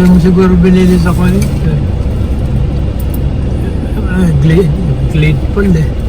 doon siguro binili sa ko eh. Glade, glade pond eh.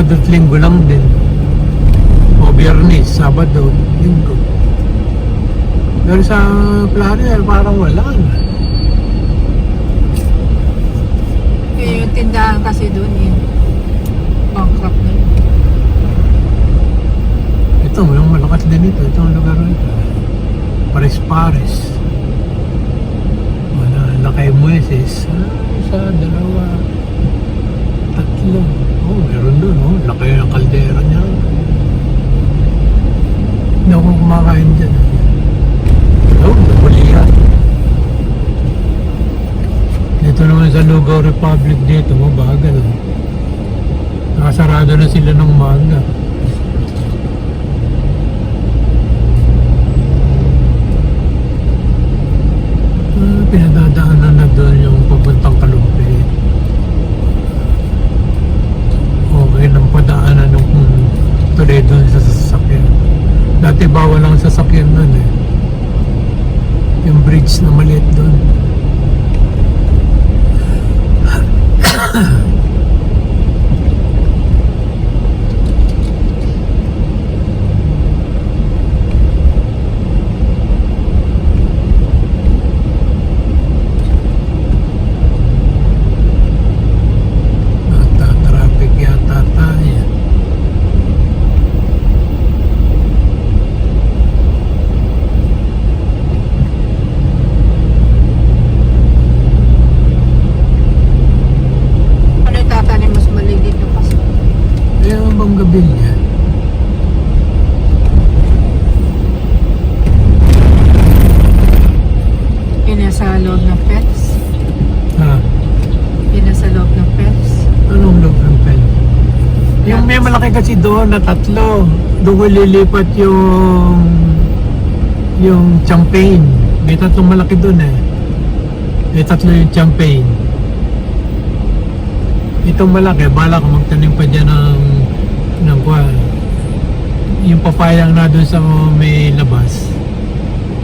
Sabado at Linggo lang din. O Biyernes, Sabado, Linggo. Pero sa Florida, parang wala na. Kaya yung tindahan kasi doon eh. Bankrupt na yun. Ito, walang malakas din ito. Ito ang lugar nito. Pares-pares. Wala, lakay Mueses. Ah, isa, dalawa, tatlo. Oh, meron doon, oh. Laki ng kaldera niya. Hindi ako kumakain dyan. Oh, nabulihan. Dito naman sa Lugaw Republic dito, mabagal. Oh. Nakasarado na sila ng maga. Ah, pinadadaanan na doon yung papuntang Kalumpit. Okay nang padaanan ng tuloy doon sa sasakyan. Dati bawal ang sasakyan doon eh. Yung bridge na maliit doon. Nata-traffic yata tayo. Ano yung tatanim mas mali dito kasi? Kaya ang bang gabi niya? Yun yung sa loob ng fence. Ha? Yun yung sa loob ng fence. Anong loob ng pen? Yung may malaki kasi doon na tatlo. Doon lilipat yung yung champagne. May tatlong malaki doon eh. May tatlo yung champagne. Itong malaki, bala ko magtanim pa dyan ng ng kwa. Yung papayang na doon sa may labas.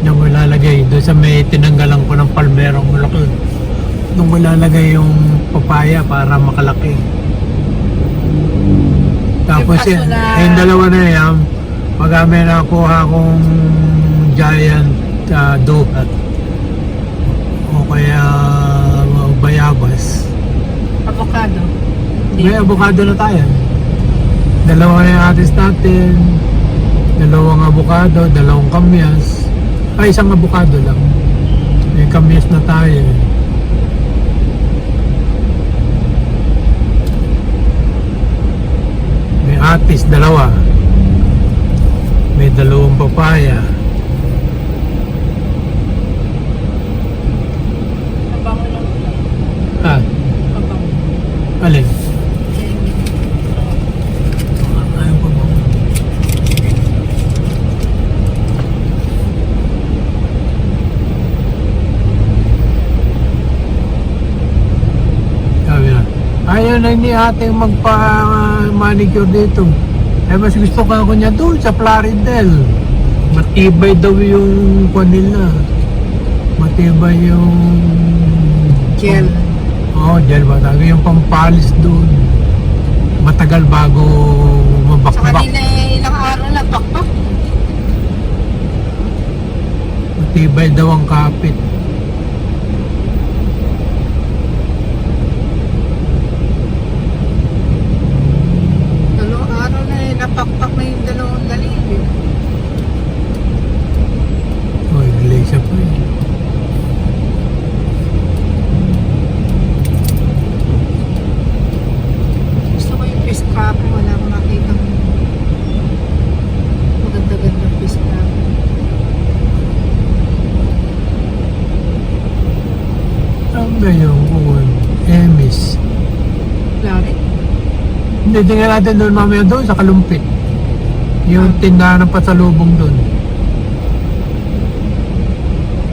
Yung ilalagay doon sa may tinanggalan ko ng palmerong malaki. Doon ko ilalagay yung papaya para makalaki. Tapos Yung yan, na- eh, yung dalawa na yan, pag may nakuha kong giant uh, duhat o kaya uh, bayabas, Avocado. may avocado na tayo. Dalawa na yung atis natin, dalawang avocado, dalawang kamyas, ay isang avocado lang. May kamyas na tayo. May atis, dalawa. May dalawang papaya. Ah, alin? Ayaw pa ba? Sabi na, ayaw na ni ate magpa-manicure dito. Eh, mas gusto ka ako niya doon sa Plaridel. Matibay daw yung kwan nila. Matibay yung... Gel. Oo, oh, gel ba? Yung pampalis doon. Matagal bago Sa mabakbak. kanila eh, ilang araw lang bakbak. Matibay daw ang kapit. Dalawang araw na eh, napakpak na yung dalawang daliri. Oh, iglesia pa eh. Gusto ko yung fish crab. Wala akong makita maganda-ganda fish crab. Saan ba yung kuwan? Emis. Klari. Hindi, tingnan natin doon mamaya doon sa Kalumpit. Yung Ah. tindahan ng pasalubong doon.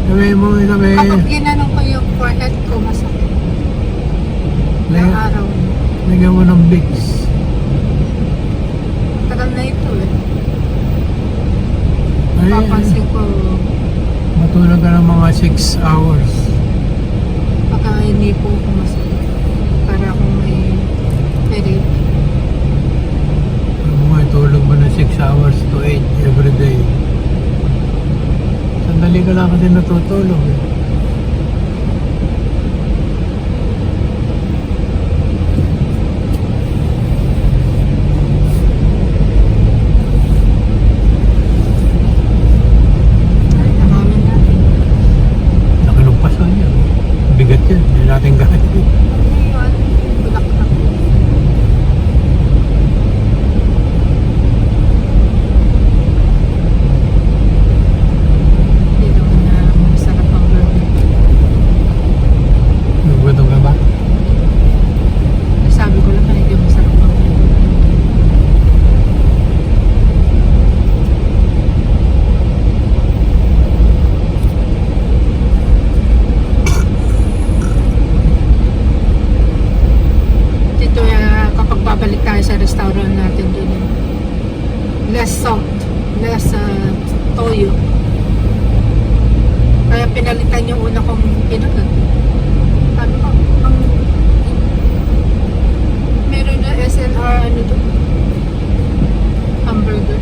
Sabi mo, sabi, Kapag ginanong ko yung forehead ko, masakit. Lagyan- araw. lagyan mo ng Vicks. Tagal na ito eh. Ay, Papansin ko, matulog ka ng mga 6 hours. baka hindi po ako masakit. para kung may headache. Tulog mo na 6 hours to 8 every day. Sandali ka lang kasi natutulog. Eh. Ay, nakamin natin. Laki ng paso niya. Bigat yan. Hindi natin kaya. Ngayon, bulaklak. Hindi naman na masarap ang burger. Nagutom ka ba? Sabi ko lang na hindi masarap ang burger. Dito uh, kapag babalik tayo sa restaurant natin doon eh, less salt, less uh, toyo. Kaya pinalitan yung una kong pinunod. Sabi ko, ang meron na SNR ano to? Hamburger.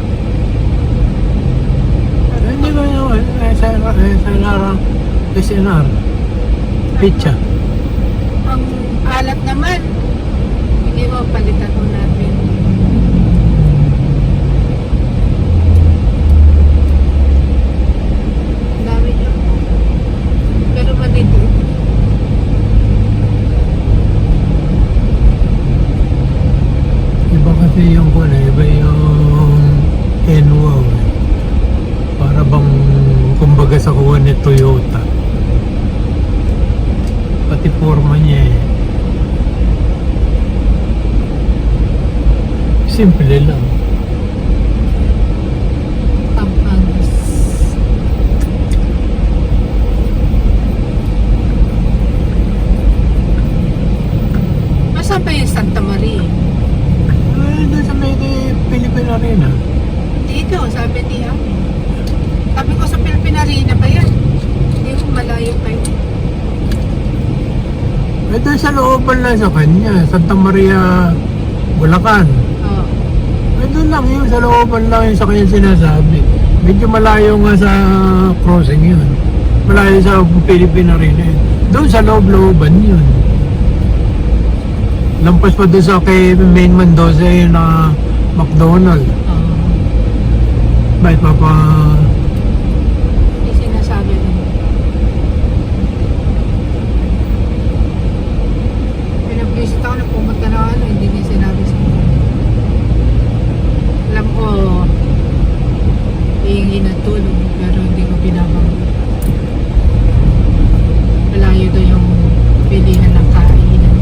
Hindi ba yung SNR, SNR, SNR, pizza. Ang alat naman. Hindi mo palitan mo natin. Dami niya. Pero maliliit. Iba kasi yung kuna, iba yung N-Wow. eh. Para bang kumbaga sa kuha ni Toyota. Pati forma niya eh. Simple lang. Pampangas. Masaan pa yung Santa Maria? Ay, doon sa may Philippine Arena. Dito, sabi ni Ami. Sabi ko sa Philippine Arena pa yan. Hindi ko malayo pa yun. Eh, doon sa kanya. Santa Maria, Bulacan. Oo. Eh, doon lang yun. Sa looban lang yun sa kanya sinasabi. Medyo malayo nga sa crossing yun. Malayo sa Philippine Arena yun. Doon sa loob-looban yun. Lampas pa doon sa kay Main Mendoza yun na McDonald. Oo. Bakit pa pa... Hindi sinasabi mo. Pinag-visit ako na pumunta na ano, hindi niya sinabi sa akin. Alam ko, hihingi ng tulong, pero hindi ko binabanggit. Malayo daw yung pilihan ng kainan.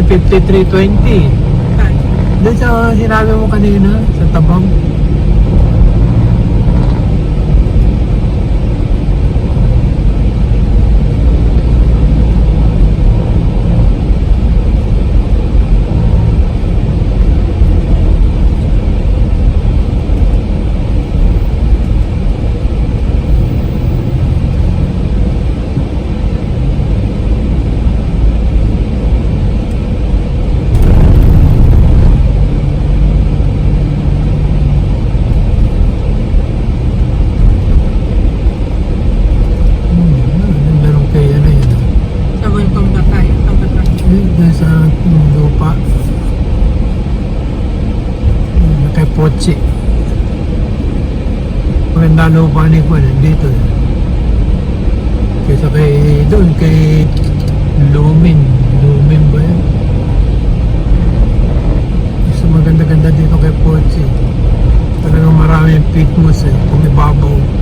Na 5320. Ay, Doon sa sinabi mo kanina, sa tabang. Hmm, meron kay ano yun. ah. sa Welcome Bakay. Ang Bakay. Eh, Doon sa hmm, lupa. Hmm, Pochi. Maganda lupa ni Juan, dito. Kaysa kay, doon, kay Lumin. Lumin ba yan? Mas maganda-ganda dito kay Pochi. Talagang maraming pitmos eh, kung ibabaw.